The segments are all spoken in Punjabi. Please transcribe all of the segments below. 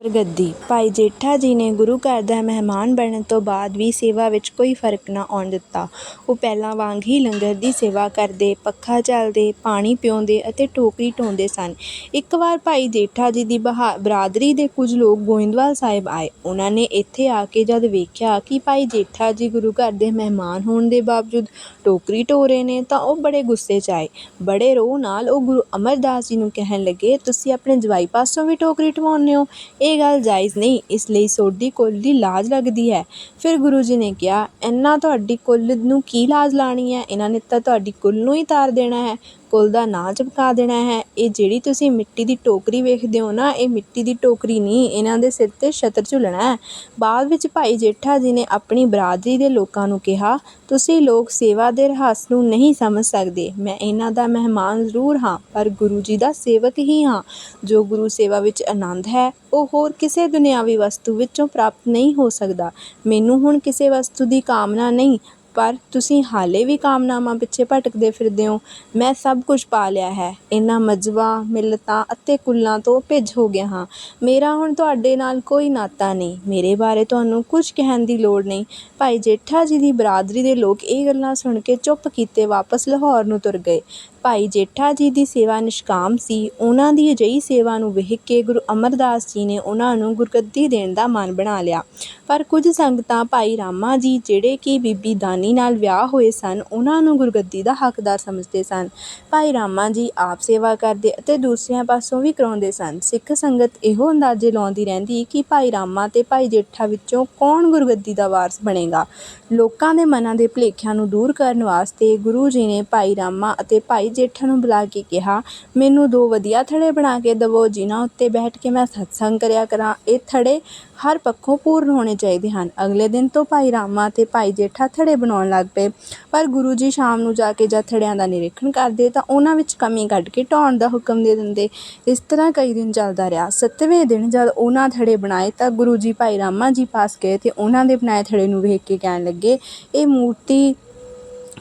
ਗੁਰਗੱਦੀ ਭਾਈ ਜੇਠਾ ਜੀ ਨੇ ਗੁਰੂ ਘਰ ਦਾ ਮਹਿਮਾਨ ਬਣਨ ਤੋਂ ਬਾਅਦ ਵੀ ਸੇਵਾ ਵਿੱਚ ਕੋਈ ਫ਼ਰਕ ਨਾ ਆਉਣ ਦਿੱਤਾ। ਉਹ ਪਹਿਲਾਂ ਵਾਂਗ ਹੀ ਲੰਗਰ ਦੀ ਸੇਵਾ ਕਰਦੇ, ਪੱਖਾ ਝੱਲਦੇ ਪਾਣੀ ਪਿਆਉਂਦੇ ਅਤੇ ਟੋਕਰੀ ਢੋਂਦੇ ਸਨ। ਇੱਕ ਵਾਰ ਭਾਈ ਜੇਠਾ ਜੀ ਦੀ ਬਹਾ, ਬਰਾਦਰੀ ਦੇ ਕੁਝ ਲੋਕ ਗੋਇੰਦਵਾਲ ਸਾਹਿਬ ਆਏ। ਉਹਨਾਂ ਨੇ ਇੱਥੇ ਆ ਕੇ ਜਦ ਵੇਖਿਆ ਕਿ ਭਾਈ ਜੇਠਾ ਜੀ ਗੁਰੂ ਘਰ ਦੇ ਮਹਿਮਾਨ ਹੋਣ ਦੇ ਬਾਵਜੂਦ ਟੋਕਰੀ ਢੋ ਰਹੇ ਨੇ ਤਾਂ ਉਹ ਬੜੇ ਗੁੱਸੇ 'ਚ ਆਏ। ਬੜੇ ਰੋਹ ਨਾਲ ਉਹ ਗੁਰੂ ਅਮਰਦਾਸ ਜੀ ਨੂੰ ਕਹਿਣ ਲੱਗੇ, ਤੁਸੀਂ ਆਪਣੇ ਜਵਾਈ ਪਾਸੋਂ ਵੀ ਟੋਕਰੀ ਢਵਾਉਂਦੇ ਹੋ? ਇਹ ਇਹ ਗੱਲ ਜਾਇਜ਼ ਨਹੀਂ, ਇਸ ਲਈ ਸੋਡੀ ਕੁੱਲ ਦੀ ਲਾਜ ਲੱਗਦੀ ਹੈ। ਫਿਰ ਗੁਰੂ ਜੀ ਨੇ ਕਿਹਾ, ਇੰਨਾ ਤੁਹਾਡੀ ਕੁੱਲ ਨੂੰ ਕੀ ਲਾਜ ਲਾਣੀ ਹੈ? ਇਹਨਾਂ ਨੇ ਤਾਂ ਤੁਹਾਡੀ ਕੁੱਲ ਨੂੰ ਹੀ ਤਾਰ ਦੇਣਾ ਹੈ। ਕੁੱਲ ਦਾ ਨਾਂ ਚਮਕਾ ਦੇਣਾ ਹੈ। ਇਹ ਜਿਹੜੀ ਤੁਸੀਂ ਮਿੱਟੀ ਦੀ ਟੋਕਰੀ ਵੇਖਦੇ ਹੋ ਨਾ, ਇਹ ਮਿੱਟੀ ਦੀ ਟੋਕਰੀ ਨਹੀਂ, ਇਹਨਾਂ ਦੇ ਸਿਰ 'ਤੇ ਛਤਰ ਝੁਲਣਾ ਹੈ। ਬਾਅਦ ਵਿੱਚ ਭਾਈ ਜੇਠਾ ਜੀ ਨੇ ਆਪਣੀ ਬਰਾਦਰੀ ਦੇ ਲੋਕਾਂ ਨੂੰ ਕਿਹਾ, ਤੁਸੀਂ ਲੋਕ ਸੇਵਾ ਦੇ ਰਹੱਸ ਨੂੰ ਨਹੀਂ ਸਮਝ ਸਕਦੇ। ਮੈਂ ਇਹਨਾਂ ਦਾ ਮਹਿਮਾਨ ਜ਼ਰੂਰ ਹਾਂ, ਪਰ ਗੁਰੂ ਜੀ ਦਾ ਸੇਵਕ ਹੀ ਹਾਂ, ਜੋ ਗੁਰੂ ਸੇਵਾ ਵਿੱਚ ਆਨੰਦ ਹੈ। ਉਹ ਹੋਰ ਕਿਸੇ ਦੁਨਿਆਵੀ ਵਸਤੂ ਵਿੱਚੋਂ ਪ੍ਰਾਪਤ ਨਹੀਂ ਹੋ ਸਕਦਾ। ਮੈਨੂੰ ਹੁਣ ਕਿਸੇ ਵਸਤੂ ਦੀ ਕਾਮਨਾ ਨਹੀਂ, ਪਰ ਤੁਸੀਂ ਹਾਲੇ ਵੀ ਕਾਮਨਾਵਾਂ ਪਿੱਛੇ ਭਟਕਦੇ ਫਿਰਦੇ ਹੋ। ਮੈਂ ਸਭ ਕੁਝ ਪਾ ਲਿਆ ਹੈ। ਇਹਨਾਂ ਮਜ਼ਬਾਂ ਮਿਲਤਾਂ ਅਤੇ ਕੁੱਲਾਂ ਤੋਂ ਭਿੱਜ ਹੋ ਗਿਆ ਹਾਂ। ਮੇਰਾ ਹੁਣ ਤੁਹਾਡੇ ਨਾਲ ਕੋਈ ਨਾਤਾ ਨਹੀਂ। ਮੇਰੇ ਬਾਰੇ ਤੁਹਾਨੂੰ ਕੁਝ ਕਹਿਣ ਦੀ ਲੋੜ ਨਹੀਂ। ਭਾਈ ਜੇਠਾ ਜੀ ਦੀ ਬਰਾਦਰੀ ਦੇ ਲੋਕ ਇਹ ਗੱਲਾਂ ਸੁਣ ਕੇ ਚੁੱਪ ਕੀਤੇ ਵਾਪਸ ਲਾਹੌਰ ਨੂੰ ਤੁਰ ਗਏ। ਭਾਈ ਜੇਠਾ ਜੀ ਦੀ ਸੇਵਾ ਨਿਸ਼ਕਾਮ ਸੀ। ਉਹਨਾਂ ਦੀ ਅਜਿਹੀ ਸੇਵਾ ਨੂੰ ਵੇਖ ਕੇ ਗੁਰੂ ਅਮਰਦਾਸ ਜੀ ਨੇ ਉਹਨਾਂ ਨੂੰ ਗੁਰਗੱਦੀ ਦੇਣ ਦਾ ਮਨ ਬਣਾ ਲਿਆ। ਪਰ ਕੁਝ ਸੰਗਤਾਂ ਭਾਈ ਰਾਮਾ ਜੀ ਜਿਹੜੇ ਕਿ ਬੀਬੀ ਦਾਨੀ ਨਾਲ ਵਿਆਹ ਹੋਏ ਸਨ, ਉਹਨਾਂ ਨੂੰ ਗੁਰਗੱਦੀ ਦਾ ਹੱਕਦਾਰ ਸਮਝਦੇ ਸਨ। ਭਾਈ ਰਾਮਾ ਜੀ ਆਪ ਸੇਵਾ ਕਰਦੇ ਅਤੇ ਦੂਸਰਿਆਂ ਪਾਸੋਂ ਵੀ ਕਰਾਉਂਦੇ ਸਨ। ਸਿੱਖ ਸੰਗਤ ਇਹੋ ਅੰਦਾਜ਼ੇ ਲਾਉਂਦੀ ਰਹਿੰਦੀ ਕਿ ਭਾਈ ਰਾਮਾ ਤੇ ਭਾਈ ਜੇਠਾ ਵਿੱਚੋਂ ਕੌਣ ਗੁਰਗੱਦੀ ਦਾ ਵਾਰਸ ਬਣੇਗਾ। ਲੋਕਾਂ ਦੇ ਮਨਾਂ ਦੇ ਭੁਲੇਖਿਆਂ ਨੂੰ ਦੂਰ ਕਰਨ ਵਾਸਤੇ ਗੁਰੂ ਜੀ ਨੇ ਭਾਈ ਰਾਮਾ ਅਤੇ ਭਾਈ ਜੇਠਾ ਨੂੰ ਬੁਲਾ ਕੇ ਕਿਹਾ, ਮੈਨੂੰ ਦੋ ਵਧੀਆ ਥੜੇ ਬਣਾ ਕੇ ਦਵੋ, ਜਿਨ੍ਹਾਂ ਉੱਤੇ ਬੈਠ ਕੇ ਮੈਂ ਸਤਸੰਗ ਕਰਿਆ ਕਰਾਂ। ਇਹ ਥੜੇ ਹਰ ਪੱਖੋਂ ਪੂਰਨ ਹੋਣੇ ਚਾਹੀਦੇ ਹਨ। ਅਗਲੇ ਦਿਨ ਤੋਂ ਭਾਈ ਰਾਮਾ ਤੇ ਭਾਈ ਜੇਠਾ ਥੜੇ ਬਣਾਉਣ ਲੱਗ ਪਏ। ਪਰ ਗੁਰੂ ਜੀ ਸ਼ਾਮ ਨੂੰ ਜਾ ਕੇ ਜਦ ਥੜਿਆਂ ਦਾ ਨਿਰੀਖਣ ਕਰਦੇ ਤਾਂ ਉਹਨਾਂ ਵਿੱਚ ਕਮੀ ਕੱਢ ਕੇ ਢਾਉਣ ਦਾ ਹੁਕਮ ਦੇ ਦਿੰਦੇ। ਇਸ ਤਰ੍ਹਾਂ ਕਈ ਦਿਨ ਚੱਲਦਾ ਰਿਹਾ। ਸੱਤਵੇਂ ਦਿਨ ਜਦ ਉਹਨਾਂ ਥੜੇ ਬਣਾਏ ਤਾਂ ਗੁਰੂ ਜੀ ਭਾਈ ਰਾਮਾ ਜੀ ਪਾਸ ਗਏ ਤੇ ਉਹਨਾਂ ਦੇ ਬਣਾਏ ਥੜੇ ਨੂੰ ਵੇਖ ਕੇ ਕਹਿਣ ਲੱਗੇ, ਇਹ ਮੂਰਤੀ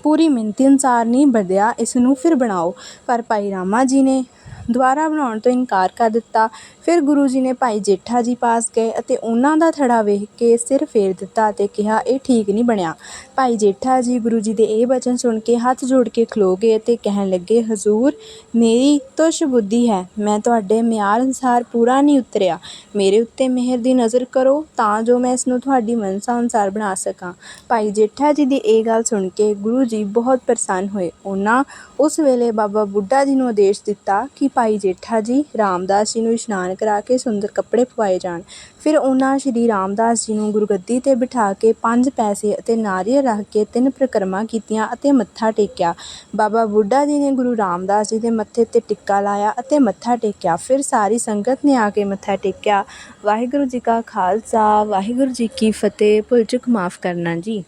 ਪੂਰੀ ਮਿਹਨਤੀ ਅਨੁਸਾਰ ਨਹੀਂ ਵਧਿਆ ਇਸ ਨੂੰ ਫਿਰ ਬਣਾਓ। ਪਰ ਭਾਈ ਰਾਮਾ ਜੀ ਨੇ ਦੁਬਾਰਾ ਬਣਾਉਣ ਤੋਂ ਇਨਕਾਰ ਕਰ ਦਿੱਤਾ। ਫਿਰ ਗੁਰੂ ਜੀ ਨੇ ਭਾਈ ਜੇਠਾ ਜੀ ਪਾਸ ਗਏ ਅਤੇ ਉਹਨਾਂ ਦਾ ਥੜਾ ਵੇਖ ਕੇ ਸਿਰ ਫੇਰ ਦਿੱਤਾ ਅਤੇ ਕਿਹਾ, ਇਹ ਠੀਕ ਨਹੀਂ ਬਣਿਆ। ਭਾਈ ਜੇਠਾ ਜੀ ਗੁਰੂ ਜੀ ਦੇ ਇਹ ਬਚਨ ਸੁਣ ਕੇ ਹੱਥ ਜੋੜ ਕੇ ਖਲੋ ਗਏ ਅਤੇ ਕਹਿਣ ਲੱਗੇ, ਹਜ਼ੂਰ, ਮੇਰੀ ਤੁਸ਼ ਬੁੱਧੀ ਹੈ। ਮੈਂ ਤੁਹਾਡੇ ਮਿਆਰ ਅਨੁਸਾਰ ਪੂਰਾ ਨਹੀਂ ਉਤਰਿਆ। ਮੇਰੇ ਉੱਤੇ ਮਿਹਰ ਦੀ ਨਜ਼ਰ ਕਰੋ, ਤਾਂ ਜੋ ਮੈਂ ਇਸ ਨੂੰ ਤੁਹਾਡੀ ਮਨਸਾ ਅਨੁਸਾਰ ਬਣਾ ਸਕਾਂ। ਭਾਈ ਜੇਠਾ ਜੀ ਦੀ ਇਹ ਗੱਲ ਸੁਣ ਕੇ ਗੁਰੂ ਜੀ ਬਹੁਤ ਪ੍ਰਸੰਨ ਹੋਏ। ਉਹਨਾਂ ਉਸ ਵੇਲੇ ਬਾਬਾ ਬੁੱਢਾ ਜੀ ਨੂੰ ਆਦੇਸ਼ ਦਿੱਤਾ ਕਿ ਭਾਈ ਜੇਠਾ ਜੀ ਰਾਮਦਾਸ ਜੀ ਨੂੰ ਇਸ਼ਨਾਨ ਕਰਾ ਕੇ ਸੁੰਦਰ ਕੱਪੜੇ ਪਵਾਏ ਜਾਣ। ਫਿਰ ਉਹਨਾਂ ਸ਼੍ਰੀ ਰਾਮਦਾਸ ਜੀ ਨੂੰ ਗੁਰਗੱਦੀ ਤੇ ਬਿਠਾ ਕੇ ਪੰਜ ਪੈਸੇ ਅਤੇ ਨਾਰੀਅਲ ਰੱਖ ਕੇ ਤਿੰਨ ਪਰਿਕਰਮਾ ਕੀਤੀਆਂ ਅਤੇ ਮੱਥਾ ਟੇਕਿਆ। ਬਾਬਾ ਬੁੱਢਾ ਜੀ ਨੇ ਗੁਰੂ ਰਾਮਦਾਸ ਜੀ ਦੇ ਮੱਥੇ ਤੇ ਟਿੱਕਾ ਲਾਇਆ ਅਤੇ ਮੱਥਾ ਟੇਕਿਆ। ਫਿਰ ਸਾਰੀ ਸੰਗਤ ਨੇ ਆ ਕੇ ਮੱਥਾ ਟੇਕਿਆ। ਵਾਹਿਗੁਰੂ ਜੀ ਕਾ ਖਾਲਸਾ, ਵਾਹਿਗੁਰੂ ਜੀ ਕੀ ਫਤਿਹ। ਭੁੱਲ ਚੁੱਕ ਮਾਫ ਕਰਨਾ ਜੀ।